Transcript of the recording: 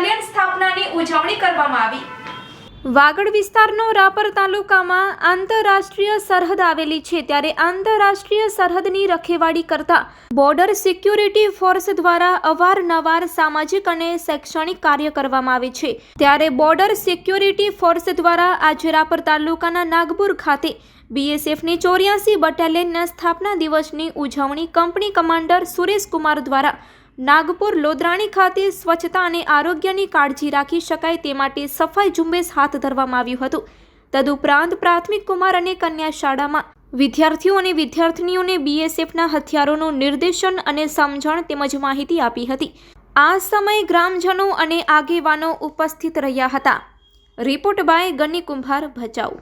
સ્ટારલેન્ડ સ્થાપનાની ઉજવણી કરવામાં આવી. વાગડ વિસ્તારનો રાપર તાલુકામાં આંતરરાષ્ટ્રીય સરહદ આવેલી છે, ત્યારે આંતરરાષ્ટ્રીય સરહદની રખેવાળી કરતા બોર્ડર સિક્યુરિટી ફોર્સ દ્વારા અવારનવાર સામાજિક અને શૈક્ષણિક કાર્ય કરવામાં આવે છે. ત્યારે બોર્ડર સિક્યુરિટી ફોર્સ દ્વારા આજે રાપર તાલુકાના નાગપુર ખાતે બીએસએફની ચોર્યાસી બટાલિયનના સ્થાપના દિવસની ઉજવણી કંપની કમાન્ડર સુરેશકુમાર દ્વારા નાગપુર લોધરાણી ખાતે સ્વચ્છતા અને આરોગ્યની કાળજી રાખી શકાય તે માટે સફાઈ ઝુંબેશ હાથ ધરવામાં આવ્યું હતું. તદુપરાંત પ્રાથમિક કુમાર અને કન્યા શાળામાં વિદ્યાર્થીઓ અને વિદ્યાર્થીનીઓને બીએસએફના હથિયારોનું નિર્દેશન અને સમજણ તેમજ માહિતી આપી હતી. આ સમયે ગ્રામજનો અને આગેવાનો ઉપસ્થિત રહ્યા હતા. રિપોર્ટ બાય ગની કુંભાર ભચાઉ.